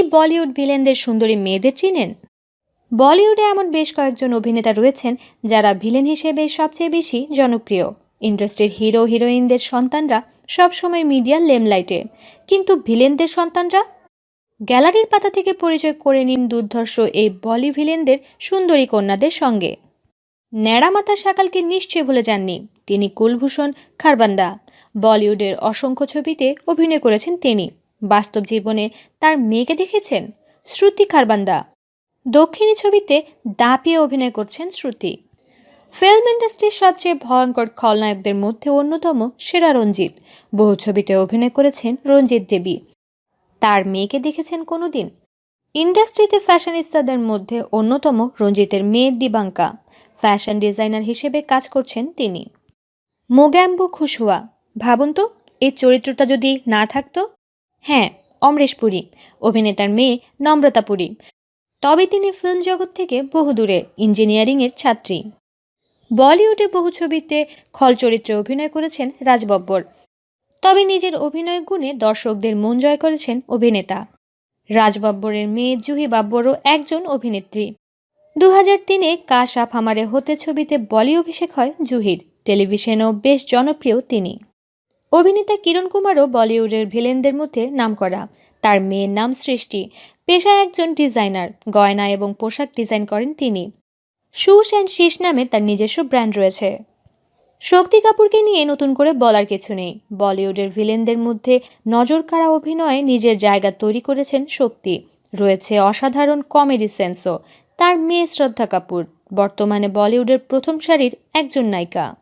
এই বলিউড ভিলেনদের সুন্দরী মেয়েদের চিনেন? বলিউডে এমন বেশ কয়েকজন অভিনেতা রয়েছেন যারা ভিলেন হিসেবে সবচেয়ে বেশি জনপ্রিয়। ইন্ডাস্ট্রির হিরো, হিরোইনদের সন্তানরা সবসময় মিডিয়ার লেমলাইটে। কিন্তু ভিলেনদের সন্তানরা? গ্যালারির পাতা থেকে পরিচয় করে নিন দুর্ধর্ষ এই বলি ভিলেনদের সুন্দরী কন্যাদের সঙ্গে। ন্যাড়ামাথা সাকালকে নিশ্চয় ভুলে যাননি। তিনি কুলভূষণ খারবান্দা। বলিউডের অসংখ্য ছবিতে অভিনয় করেছেন তিনি। বাস্তব জীবনে তার মেয়েকে দেখেছেন? শ্রুতি খারবান্দা। দক্ষিণী ছবিতে দাপিয়ে অভিনয় করছেন শ্রুতি। ফিল্ম ইন্ডাস্ট্রির সবচেয়ে ভয়ঙ্কর খলনায়কদের মধ্যে অন্যতম সেরা রঞ্জিত। বহু ছবিতে অভিনয় করেছেন রঞ্জিত দেবী। তার মেয়েকে দেখেছেন কোনোদিন? ইন্ডাস্ট্রিতে ফ্যাশনিস্তাদের মধ্যে অন্যতম রঞ্জিতের মেয়ে দিবাঙ্কা। ফ্যাশন ডিজাইনার হিসেবে কাজ করছেন তিনি। মোগ্যাম্বু খুশুয়া। ভাবুন তো এই চরিত্রটা যদি না থাকতো হ্যাঁ অমরেশ পুরী। অভিনেতার মেয়ে নম্রতা পুরী। তবে তিনি ফিল্ম জগৎ থেকে বহু দূরে ইঞ্জিনিয়ারিংয়ের ছাত্রী। বলিউডে বহু ছবিতে খল চরিত্রে অভিনয় করেছেন রাজ বব্বর। তবে নিজের অভিনয় গুণে দর্শকদের মন জয় করেছেন অভিনেতা। রাজ বব্বরের মেয়ে জুহি বাব্বরও একজন অভিনেত্রী। দু হাজার তিনে কাশা ফামারে হতে ছবিতে বলি অভিষেক হয় জুহির। টেলিভিশনেও বেশ জনপ্রিয় তিনি। অভিনেতা কিরণ কুমারও বলিউডের ভিলেনদের মধ্যে নামকরা। তার মেয়ের নাম সৃষ্টি। পেশায় একজন ডিজাইনার, গয়না এবং পোশাক ডিজাইন করেন তিনি। শুস অ্যান্ড শীষ নামে তার নিজস্ব ব্র্যান্ড রয়েছে। শক্তি কাপুরকে নিয়ে নতুন করে বলার কিছু নেই। বলিউডের ভিলেনদের মধ্যে নজর কাড়া অভিনয়ে নিজের জায়গা তৈরি করেছেন শক্তি। রয়েছে অসাধারণ কমেডি সেন্সও। তার মেয়ে শ্রদ্ধা কাপুর। বর্তমানে বলিউডের প্রথম সারির একজন নায়িকা।